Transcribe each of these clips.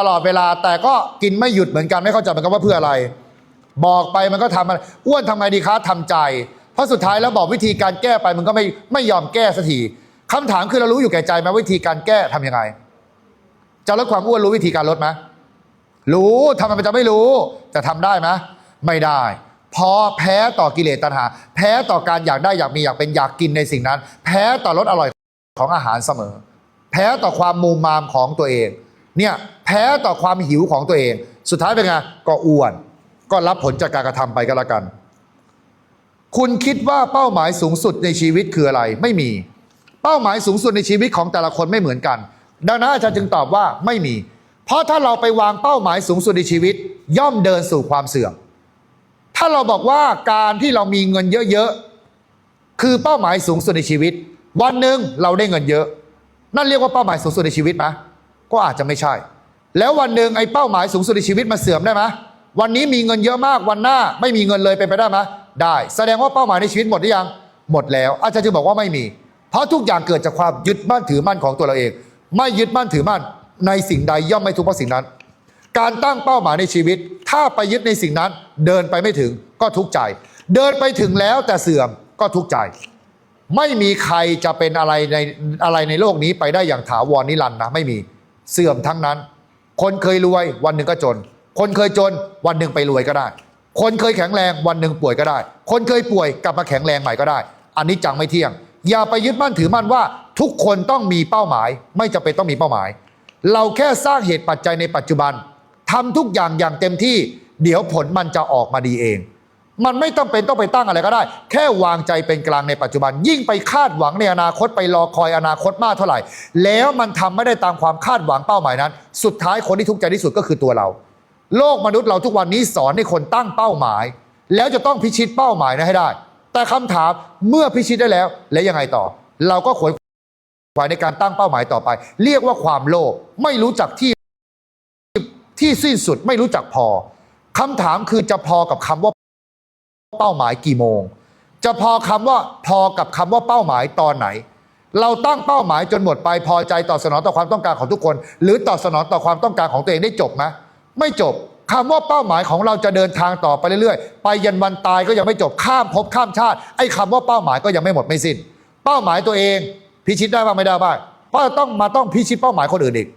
ตลอดเวลาแต่ก็กินไม่หยุดเหมือนกันไม่เข้าใจเหมือนกันว่าเพื่ออะไร บอกไปมันก็ทำอะไรอ้วนทำไงดีคะทำใจ เพราะสุดท้ายแล้วบอกวิธีการแก้ไปมันก็ไม่ไม่ยอมแก้สักทีคำถามคือเรารู้อยู่แก่ใจไหมวิธีการแก้ทำยังไง จะลดความอ้วนรู้วิธีการลดไหมรู้ทำไมมันจะไม่รู้ จะทำได้ไหมไม่ได้เพราะแพ้ต่อกิเลสตัณหา แพ้ต่อการอยากได้อยากมีอยากเป็นอยากกินในสิ่งนั้น แพ้ต่อรสอร่อยของอาหารเสมอ แพ้ต่อความมูมามของตัวเอง เนี่ยแพ้ต่อความหิวของตัวเอง สุดท้ายเป็นไงก็อ้วน ก็รับผลจากการกระทำไปก็แล้วกัน คุณคิดว่าเป้าหมายสูงสุดในชีวิตคืออะไรไม่มี เป้าหมายสูงสุดในชีวิตของแต่ละคนไม่เหมือนกัน ดังนั้นอาจารย์จึงตอบว่าไม่มี เพราะถ้าเราไปวางเป้าหมายสูงสุดในชีวิต ย่อมเดินสู่ความเสื่อมถ้าเราบอกว่าการที่เรามีเงินเยอะๆคือเป้าหมายสูงสุดในชีวิต วันหนึ่งเราได้เงินเยอะ นั่นเรียกว่าเป้าหมายสูงสุดในชีวิตไหม ก็อาจจะไม่ใช่ แล้ววันหนึ่งไอ้เป้าหมายสูงสุดในชีวิตมันเสื่อมได้ไหมวันนี้มีเงินเยอะมากวันหน้าไม่มีเงินเลยเป็นไปได้ไหมได้ แสดงว่าเป้าหมายในชีวิตหมดหรือยัง หมดแล้ว อาจารย์จึงบอกว่าไม่มี เพราะทุกอย่างเกิดจากความยึดมั่นถือมั่นของตัวเราเอง ไม่ยึดมั่นถือมั่น ในสิ่งใดย่อมไม่ทุกข์เพราะสิ่งนั้น การตั้งเป้าหมายในชีวิต ถ้าไปยึดในสิ่งนั้น เดินไปไม่ถึงก็ทุกข์ใจ เดินไปถึงแล้วแต่เสื่อมก็ทุกข์ใจ ไม่มีใครจะเป็นอะไรในอะไรในโลกนี้ไปได้อย่างถาวรนิรันดร์นะไม่มี เสื่อมทั้งนั้น คนเคยรวยวันหนึ่งก็จน คนเคยจนวันหนึ่งไปรวยก็ได้ คนเคยแข็งแรงวันหนึ่งป่วยก็ได้ คนเคยป่วยกลับมาแข็งแรงใหม่ก็ได้ อันนี้จังไม่เที่ยง อย่าไปยึดมั่นถือมั่นว่าทุกคนต้องมีเป้าหมาย ไม่จำเป็นต้องมีเป้าหมาย เราแค่สร้างเหตุปัจจัยในปัจจุบันทำทุกอย่างอย่างเต็มที่ เดี๋ยวผลมันจะออกมาดีเอง มันไม่ต้องเป็นต้องไปตั้งอะไรก็ได้ แค่วางใจเป็นกลางในปัจจุบัน ยิ่งไปคาดหวังในอนาคตไปรอคอยอนาคตมากเท่าไหร่ แล้วมันทำไม่ได้ตามความคาดหวังเป้าหมายนั้น สุดท้ายคนที่ทุกข์ใจที่สุดก็คือตัวเรา โลกมนุษย์เราทุกวันนี้สอนให้คนตั้งเป้าหมาย แล้วจะต้องพิชิตเป้าหมายนั้นให้ได้ แต่คำถามเมื่อพิชิตได้แล้ว แล้วยังไงต่อ เราก็ขวนขวายในการตั้งเป้าหมายต่อไป เรียกว่าความโลภไม่รู้จักที่ที่สิ้นสุดไม่รู้จักพอคำถามคือจะพอกับคำว่า เป้าหมายกี่โมง จะพอคำว่าพอกับคำว่าเป้าหมายตอนไหน เราตั้งเป้าหมายจนหมดไปพอใจตอบสนองต่อความต้องการของทุกคน หรือตอบสนองต่อความต้องการของตัวเองได้จบไหมไม่จบคำว่าเป้าหมายของเราจะเดินทางต่อไปเรื่อยๆ ไปยันวันตายก็ยังไม่จบข้ามภพข้ามชาติไอ้คำว่าเป้าหมายก็ยังไม่หมดไม่สิ้น เป้าหมายตัวเองพิชิตได้บ้างไม่ได้บ้างเพราะต้องมาต้องพิชิตเป้าหมายคนอื่นอีก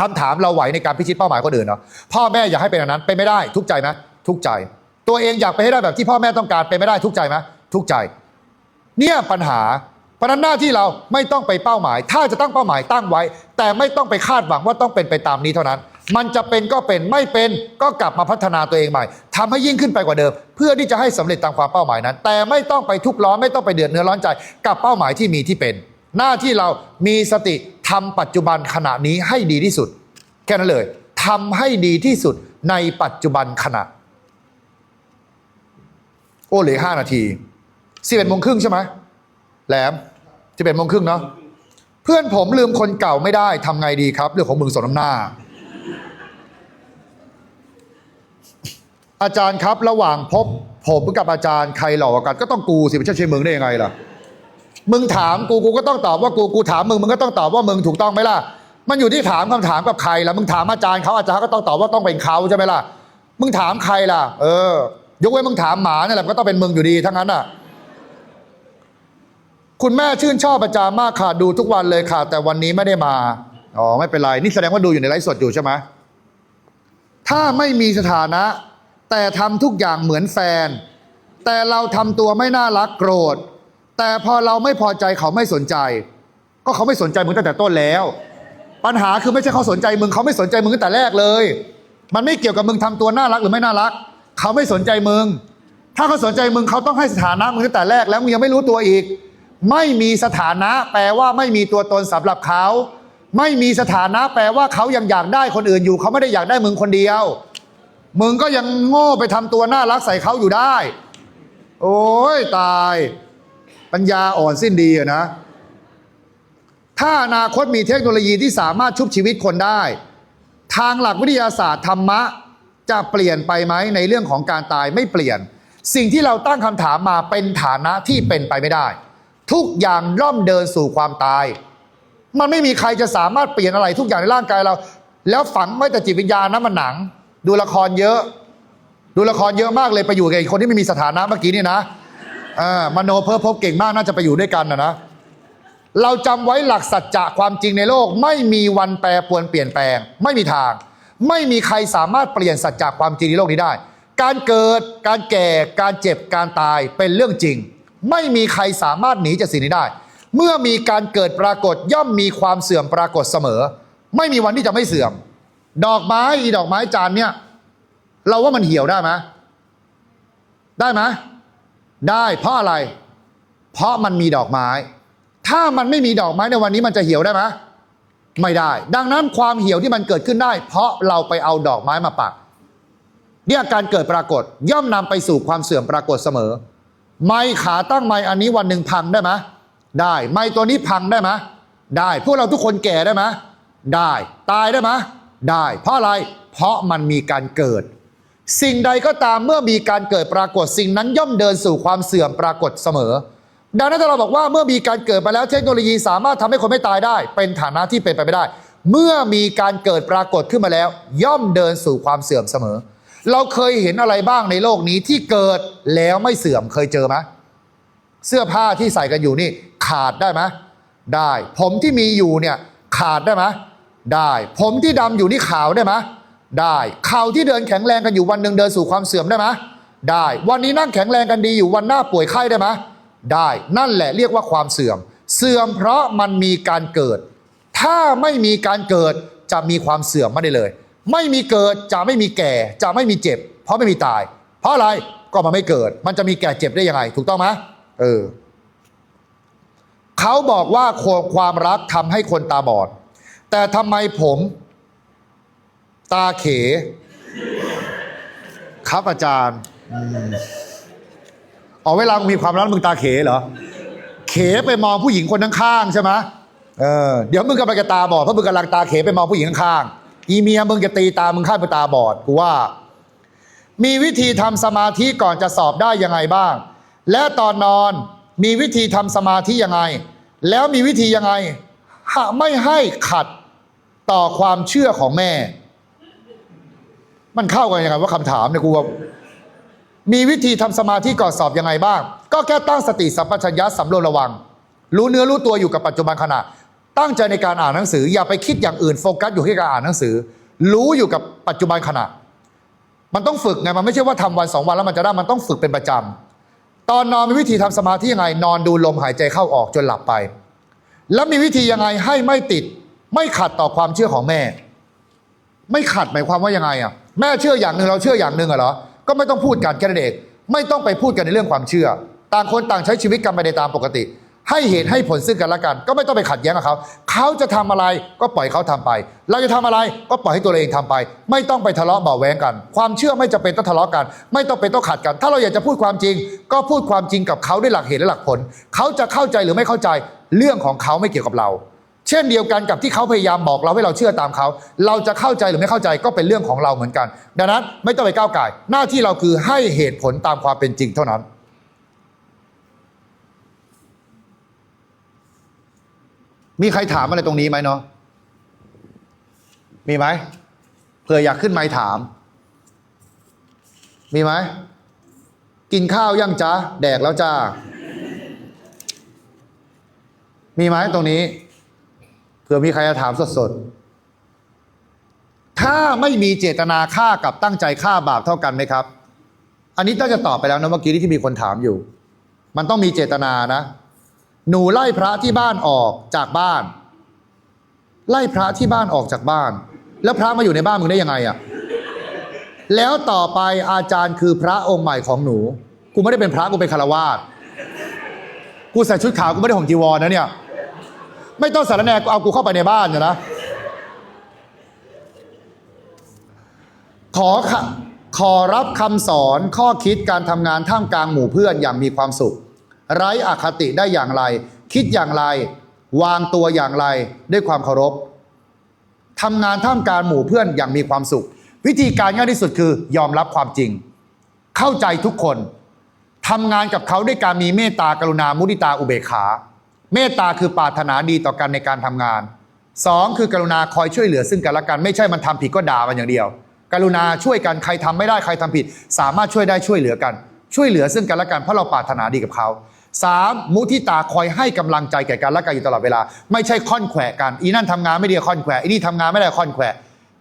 คำถามเราไหวในการพิชิตเป้าหมายคนอื่นเนาะพ่อแม่อยากให้เป็นอย่างนั้นเป็นไม่ได้ทุกใจไหมทุกใจ ตัวเองอยากไปให้ได้แบบที่พ่อแม่ต้องการเป็นไม่ได้ทุกใจไหมทุกใจ เนี่ยปัญหาเพราะนั้นหน้าที่เราไม่ต้องไปเป้าหมาย ถ้าจะตั้งเป้าหมายตั้งไว้ แต่ไม่ต้องไปคาดหวังว่าต้องเป็นไปตามนี้เท่านั้น มันจะเป็นก็เป็นไม่เป็นก็กลับมาพัฒนาตัวเองใหม่ทำให้ยิ่งขึ้นไปกว่าเดิม เพื่อที่จะให้สำเร็จตามความเป้าหมายนั้น แต่ไม่ต้องไปทุกข์ร้อนไม่ต้องไปเดือดเนื้อร้อนใจกับเป้าหมายที่มีที่เป็น หน้าที่เรามีสติทำปัจจุบันขณะนี้ให้ดีที่สุด แค่นั้นเลยทำให้ดีที่สุดในปัจจุบันขณะ โอ้เหลือห้านาทีสิบเอ็ดโมงครึ่งใช่ไหมแหลมสิบเอ็ดโมงครึ่งเนาะเพื่อนผมลืมคนเก่าไม่ได้ทำไงดีครับ เรื่องของมึงสนน้ำหน้า อาจารย์ครับระหว่างพบผมกับอาจารย์ใครหล่อกว่ากันก็ต้องกูสิไม่ใช่ใช่มึงได้ยังไงล่ะมึงถามกูกูก็ต้องตอบว่ากูกูถามมึงมึงก็ต้องตอบว่ามึงถูกต้องไหมล่ะ มันอยู่ที่ถามคำถามกับใครล่ะมึงถามอาจารย์เขาอาจารย์ก็ต้องตอบว่าต้องเป็นเขาใช่ไหมล่ะ มึงถามใครล่ะ เออ ยกเว้นมึงถามหมาเนี่ยแหละก็ต้องเป็นมึงอยู่ดีทั้งนั้นอะ คุณแม่ชื่นชอบอาจารย์มากค่ะดูทุกวันเลยค่ะ แต่วันนี้ไม่ได้มา อ๋อไม่เป็นไร นี่แสดงว่าดูอยู่ในไลฟ์สดอยู่ใช่ไหมถ้าไม่มีสถานะ แต่ทำทุกอย่างเหมือนแฟน แต่เราทำตัวไม่น่ารักโกรธ แต่พอเราไม่พอใจเขาไม่สนใจ ก็เขาไม่สนใจมึงตั้งแต่ต้นแล้ว ปัญหาคือไม่ใช่เขาสนใจมึงเขาไม่สนใจมึงตั้งแต่แรกเลย มันไม่เกี่ยวกับมึงทำตัวน่ารักหรือไม่น่ารัก เขาไม่สนใจมึง ถ้าเขาสนใจมึงเขาต้องให้สถานะมึงตั้งแต่แรกแล้วมึงยังไม่รู้ตัวอีก ไม่มีสถานะแปลว่าไม่มีตัวตนสำหรับเขา ไม่มีสถานะแปลว่าเขายังอยากได้คนอื่นอยู่เขาไม่ได้อยากได้มึงคนเดียว มึงก็ยังโง่ไปทำตัวน่ารักใส่เขาอยู่ได้ โอ้ยตาย ปัญญาอ่อนสิ้นดีอะนะ ถ้าอนาคตมีเทคโนโลยีที่สามารถชุบชีวิตคนได้ ทางหลักวิทยาศาสตร์ธรรมะ จะเปลี่ยนไปไหมในเรื่องของการตายไม่เปลี่ยน สิ่งที่เราตั้งคำถามมาเป็นฐานะที่เป็นไปไม่ได้ ทุกอย่างย่อมเดินสู่ความตาย มันไม่มีใครจะสามารถเปลี่ยนอะไรทุกอย่างในร่างกายเรา แล้วฝังไม่แต่จิตวิญญาณนะมันหนัง ดูละครเยอะ ดูละครเยอะมากเลยไปอยู่กับคนที่ไม่มีสถานะเมื่อกี้นี่นะอมโนเพ้อพบเก่งมากน่าจะไปอยู่ด้วยกันนะนะเราจำไว้หลักสัจจะความจริงในโลก ไม่มีวันแปรปวนเปลี่ยนแปลง ไม่มีทาง ไม่มีใครสามารถเปลี่ยนสัจจะความจริงในโลกนี้ได้ การเกิด การแก่ การเจ็บ การตายเป็นเรื่องจริง ไม่มีใครสามารถหนีจากสิ่งนี้ได้ เมื่อมีการเกิดปรากฏย่อมมีความเสื่อมปรากฏเสมอ ไม่มีวันที่จะไม่เสื่อม ดอกไม้อีดอกไม้จานเนี่ย เราว่ามันเหี่ยวได้ไหมได้ไหมได้เพราะอะไร เพราะมันมีดอกไม้ ถ้ามันไม่มีดอกไม้ในวันนี้มันจะเหี่ยวได้ไหม ไม่ได้ ดังนั้นความเหี่ยวที่มันเกิดขึ้นได้ เพราะเราไปเอาดอกไม้มาปักเนี่ยการเกิดปรากฏย่อมนำไปสู่ความเสื่อมปรากฏเสมอ ไม้ขาตั้งไม้อันนี้วันหนึ่งพังได้ไหมได้ ไม้ตัวนี้พังได้ไหมได้ พวกเราทุกคนแก่ได้ไหมได้ ตายได้ไหมได้ เพราะอะไร เพราะมันมีการเกิด สิ่งใดก็ตามเมื่อมีการเกิดปรากฏสิ่งนั้นย่อมเดินสู่ความเสื่อมปรากฏเสมอ ดังนั้นเราบอกว่าเมื่อมีการเกิดไปแล้วเทคโนโลยีสามารถทำให้คนไม่ตายได้ เป็นฐานะที่เป็นไปไม่ได้ เมื่อมีการเกิดปรากฏขึ้นมาแล้ว ย่อมเดินสู่ความเสื่อมเสมอ เราเคยเห็นอะไรบ้างในโลกนี้ที่เกิดแล้วไม่เสื่อมเคยเจอไหมเสื้อผ้าที่ใส่กันอยู่นี่ ขาดได้ไหมได้ ผมที่มีอยู่เนี่ยขาดได้ไหมได้ ผมที่ดำอยู่นี่ขาวได้ไหมได้เข่าที่เดินแข็งแรงกันอยู่วันหนึ่งเดินสู่ความเสื่อมได้ไหมได้ วันนี้นั่งแข็งแรงกันดีอยู่วันหน้าป่วยไข้ได้ไหม ได้นั่นแหละเรียกว่าความเสื่อม เสื่อมเพราะมันมีการเกิด ถ้าไม่มีการเกิดจะมีความเสื่อมไม่ได้เลย ไม่มีเกิดจะไม่มีแก่ จะไม่มีเจ็บ เพราะไม่มีตาย เพราะอะไรก็มันไม่เกิด มันจะมีแก่เจ็บได้ยังไง ถูกต้องไหมเออเขาบอกว่าความรักทำให้คนตาบอด แต่ทำไมผม ตาเข ครับอาจารย์ อ๋อเวลามึงมีความรักมึงตาเขเหรอ เขไปมองผู้หญิงคนข้างๆใช่ไหมเออเดี๋ยวมึงกำลังจะตาบอดเพราะมึงกำลังตาเขไปมองผู้หญิงข้างๆอีเมียมึงจะตีตามึงข้าไปตาบอดกูว่า มีวิธีทำสมาธิก่อนจะสอบได้ยังไงบ้าง และตอนนอนมีวิธีทำสมาธิยังไง แล้วมีวิธียังไงหาไม่ให้ขัดต่อความเชื่อของแม่ มันเข้ากันยังไงว่าคำถามเนี่ยกูว่า มีวิธีทำสมาธิก่อนสอบยังไงบ้าง ก็แค่ตั้งสติสัมปชัญญะสำรวมระวัง รู้เนื้อรู้ตัวอยู่กับปัจจุบันขณะ ตั้งใจในการอ่านหนังสือ อย่าไปคิดอย่างอื่นโฟกัสอยู่ที่การอ่านหนังสือ รู้อยู่กับปัจจุบันขณะ มันต้องฝึกไงมันไม่ใช่ว่าทำวันสองวันแล้วมันจะได้มันต้องฝึกเป็นประจำตอนนอนมีวิธีทำสมาธิยังไง นอนดูลมหายใจเข้าออกจนหลับไป แล้วมีวิธียังไงให้ไม่ติด ไม่ขัดต่อความเชื่อของแม่ ไม่ขัดหมายความว่ายังไงอะแม่เชื่ออย่างหนึ่งเราเชื่ออย่างหนึ่งเหรอ ก็ไม่ต้องพูดกันแค่นั้นเองไม่ต้องไปพูดกันในเรื่องความเชื่อ ต่างคนต่างใช้ชีวิตกันไปในตามปกติ ให้เหตุให้ผลซึ่งกันและกัน ก็ไม่ต้องไปขัดแย้งกับเขา เขาจะทำอะไรก็ปล่อยเขาทำไป เราจะทำอะไรก็ปล่อยให้ตัวเราเองทำไป ไม่ต้องไปทะเลาะเบาแวงกัน ความเชื่อไม่จำเป็นต้องทะเลาะกัน ไม่ต้องเป็นต้องขัดกัน ถ้าเราอยากจะพูดความจริง ก็พูดความจริงกับเขาด้วยหลักเหตุและหลักผล เขาจะเข้าใจหรือไม่เข้าใจ เรื่องของเขาไม่เกี่ยวกับเรา เช่นเดียวกันกับที่เขาพยายามบอกเราให้เราเชื่อตามเขา เราจะเข้าใจหรือไม่เข้าใจก็เป็นเรื่องของเราเหมือนกัน ดังนั้นไม่ต้องไปก้าวไก่ หน้าที่เราคือให้เหตุผลตามความเป็นจริงเท่านั้น มีใครถามอะไรตรงนี้ไหมเนาะมีไหมเผื่ออยากขึ้นไมค์ถาม มีไหมกินข้าวยังจ๊ะแดกแล้วจ้ามีไหมตรงนี้ เผื่อมีใครจะถามสดๆ ถ้าไม่มีเจตนาฆ่ากับตั้งใจฆ่าบาปเท่ากันไหมครับ อันนี้ต้องจะตอบไปแล้วนะเมื่อกี้ที่มีคนถามอยู่ มันต้องมีเจตนานะ หนูไล่พระที่บ้านออกจากบ้าน ไล่พระที่บ้านออกจากบ้าน แล้วพระมาอยู่ในบ้านมึงได้ยังไงอะ่ะ แล้วต่อไปอาจารย์คือพระองค์ใหม่ของหนู กูไม่ได้เป็นพระกูเป็นคารวาสกูใส่ชุดขาวกูไม่ได้ห่มจีวรนะเนี่ย ไม่ต้องสารแนกูเอากูเข้าไปในบ้านเนี่ยนะ ขอค่ะขอรับคำสอนข้อคิดการทำงานท่ามกลางหมู่เพื่อนอย่างมีความสุข ไร้อคติได้อย่างไร คิดอย่างไร วางตัวอย่างไรด้วยความเคารพทำงานท่ามกลางหมู่เพื่อนอย่างมีความสุข วิธีการง่ายที่สุดคือยอมรับความจริง เข้าใจทุกคนทำงานกับเขาด้วยการมีเมตตากรุณามุทิตาอุเบกขา เมตตาคือปรารถนาดีต่อกันในการทำงานสองคือกรุณาคอยช่วยเหลือซึ่งกันและกัน ไม่ใช่มันทำผิดก็ด่ามันอย่างเดียว กรุณาช่วยกันใครทำไม่ได้ใครทำผิด สามารถช่วยได้ช่วยเหลือกัน ช่วยเหลือซึ่งกันและกันเพราะเราปรารถนาดีกับเขาสามมุทิตาคอยให้กำลังใจแก่กันและกันอยู่ตลอดเวลา ไม่ใช่ค่อนแขวะกันอีนั่นทำงานไม่ดีค่อนแขวะอีนี่ทำงานไม่ได้ค่อนแขวะ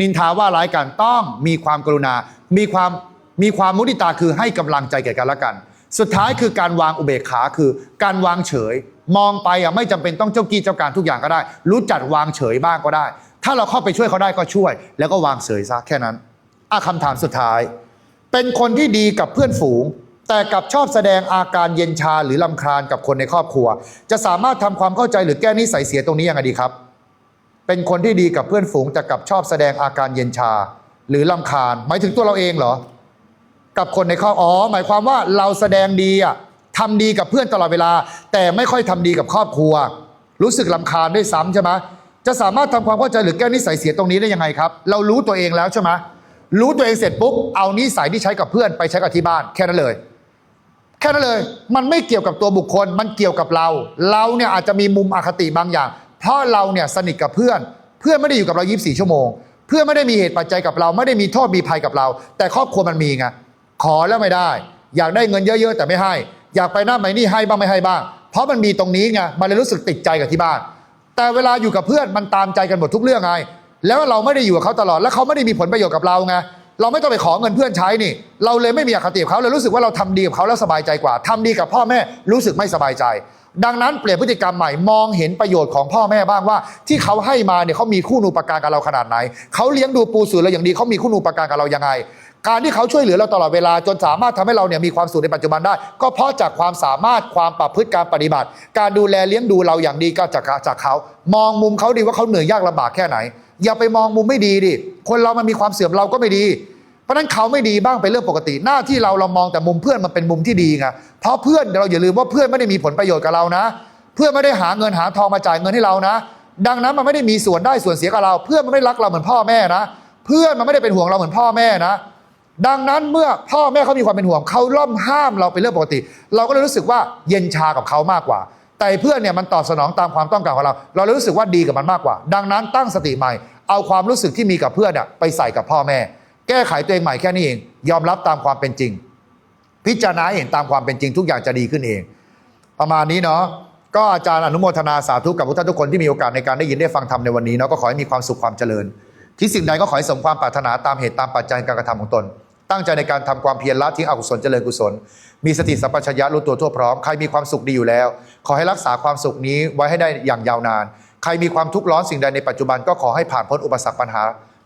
นินทาว่าร้ายกันต้องมีความกรุณา มีความมีความมุทิตาคือให้กำลังใจแก่กันและกัน สุดท้ายคือการวางอุเบกขาคือการวางเฉย มองไปอะไม่จำเป็นต้องเจ้ากี้เจ้าการทุกอย่างก็ได้ รู้จักวางเฉยบ้างก็ได้ ถ้าเราเข้าไปช่วยเขาได้ก็ช่วย แล้วก็วางเฉยซะแค่นั้นอะคำถามสุดท้าย เป็นคนที่ดีกับเพื่อนฝูง แต่กับชอบแสดงอาการเย็นชาหรือลำคาญกับคนในครอบครัว จะสามารถทำความเข้าใจหรือแก้นิสัยเสียตรงนี้ยังไงดีครับ เป็นคนที่ดีกับเพื่อนฝูงแต่กับชอบแสดงอาการเย็นชา หรือลำคาญหมายถึงตัวเราเองเหรอ กับคนในครอบอ๋อหมายความว่าเราแสดงดีอะทำดีกับเพื่อนตลอดเวลา แต่ไม่ค่อยทำดีกับครอบครัว รู้สึกลำคาญด้วยซ้ำใช่ไหมจะสามารถทำความเข้าใจหรือแก้นิสัยเสียตรงนี้ได้ยังไงครับ เรารู้ตัวเองแล้วใช่ไหมรู้ตัวเองเสร็จปุ๊บเอานิสัยที่ใช้กับเพื่อนไปใช้กับที่บ้านแค่นั้นเลยแค่นั้นเลย มันไม่เกี่ยวกับตัวบุคคล มันเกี่ยวกับเรา เราเนี่ยอาจจะมีมุมอคติบางอย่าง เพราะเราเนี่ยสนิทกับเพื่อน เพื่อนไม่ได้อยู่กับเรา 24 ชั่วโมง เพื่อนไม่ได้มีเหตุปัจจัยกับเรา ไม่ได้มีโทษมีภัยกับเรา แต่ครอบครัวมันมีไง ขอแล้วไม่ได้ อยากได้เงินเยอะ ๆ แต่ไม่ให้ อยากไปหน้าไหนนี่ให้บ้างไม่ให้บ้าง เพราะมันมีตรงนี้ไงมันเลยรู้สึกติดใจกับที่บ้าน แต่เวลาอยู่กับเพื่อนมันตามใจกันหมดทุกเรื่องไงแล้วเราไม่ได้อยู่กับเขาตลอดแล้วเขาไม่ได้มีผลประโยชน์กับเราไงเราไม่ต้องไปขอเงินเพื่อนใช้นี่ เราเลยไม่มีอคติกับเขาเลยรู้สึกว่าเราทำดีกับเขาแล้วสบายใจกว่าทำดีกับพ่อแม่รู้สึกไม่สบายใจ ดังนั้นเปลี่ยนพฤติกรรมใหม่มองเห็นประโยชน์ของพ่อแม่บ้างว่า ที่เขาให้มาเนี่ยเขามีคู่นูปการกับเราขนาดไหนเขาเลี้ยงดูปูสูเราอย่างดีเขามีคู่นูปการกับเรายังไง การที่เขาช่วยเหลือเราตลอดเวลาจนสามารถทำให้เราเนี่ยมีความสุขในปัจจุบันได้ ก็เพราะจากความสามารถความประพฤติการปฏิบัติ การดูแลเลี้ยงดูเราอย่างดีก็จากจากเขา มองมุมเขาดีว่าเขาเหนื่อยยากลำบากแค่ไหน อย่าไปมองมุมไม่ดีดิคนเรามันมีความเสื่อมเราก็ไม่ดีเพราะฉะนั้นเขาไม่ดีบ้างเป็นเรื่องปกติ หน้าที่เราเรามองแต่มุมเพื่อนมันเป็นมุมที่ดีไงเพราะเพื่อนเราอย่าลืมว่าเพื่อนไม่ได้มีผลประโยชน์กับเรานะ เพื่อนไม่ได้หาเงินหาทองมาจ่ายเงินให้เรานะ ดังนั้นมันไม่ได้มีส่วนได้ส่วนเสียกับเรา เพื่อนมันไม่รักเราเหมือนพ่อแม่นะ เพื่อนมันไม่ได้เป็นห่วงเราเหมือนพ่อแม่นะ ดังนั้นเมื่อพ่อแม่เขามีความเป็นห่วงเขาล่อมห้ามเราเป็นเรื่องปกติ เราก็เลยรู้สึกว่าเย็นชากับเขามากกว่า แต่เพื่อนเนี่ยมันตอบสนองตามความต้องการของเรา เราเลยรู้สึกว่าดีกับมันมากกว่า ดังนั้นตั้งสติใหม่ เอาความรู้สึกที่มีกับเพื่อนอะไปใส่กับพ่อแม่ แก้ไขตัวเองใหม่แค่นี้เอง ยอมรับตามความเป็นจริง พิจารณาเห็นตามความเป็นจริงทุกอย่างจะดีขึ้นเอง ประมาณนี้เนาะก็อาจารย์อนุโมทนาสาธุกับทุกท่านทุกคนที่มีโอกาสในการได้ยินได้ฟังธรรมในวันนี้เนาะก็ขอให้มีความสุขความเจริญที่สิ่งใดก็ขอให้สมความปรารถนาตามเหตุตามปัจจัยการกระทำของตน ตั้งใจในการทำความเพียรละทิ้งอกุศลเจริญกุศล มีสติสัมปชัญญะรู้ตัวทั่วพร้อม ใครมีความสุขดีอยู่แล้ว ขอให้รักษาความสุขนี้ไว้ให้ได้อย่างยาวนาน ใครมีความทุกข์ร้อนสิ่งใดในปัจจุบันก็ขอให้ผ่านพ้นอุปสรรคปัญหา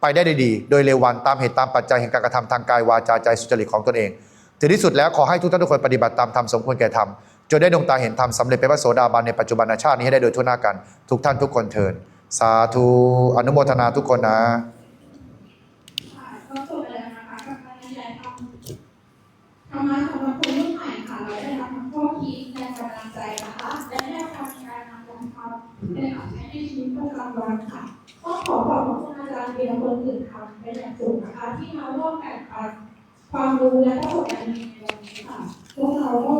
ไปได้ดี โดยเร็ววันตามเหตุตามปัจจัยแห่งการกระทำทางกายวาจาใจสุจริตของตนเองถึงที่สุดแล้วขอให้ทุกท่านทุกคนปฏิบัติตามธรรมสมควรแก่ธรรมจนได้ดวงตาเห็นธรรมสำเร็จเป็นพระโสดาบันในปัจจุบันชาตินี้ให้ได้โดยทั่วหน้ากัน ทุกท่านทุกคนเทินสาธุอนุโมทนาทุกคนนะก็จบไปแล้วนะคะกับการบรรยายธรรม ธรรมะสำหรับคนรุ่นใหม่ค่ะ เราได้รับทั้งข้อคิดแรงกำลังใจนะคะและได้รับการนำการทำในการใช้ในชีวิตประจำวันค่ะต้องขอขอบคุณอาจารย์เบียร์คนอื่นทำเป็นอย่างสูงนะคะ ที่มาร่วมแบ่งปันความรู้และประสบการณ์ในวันนี้ค่ะพวกเราก็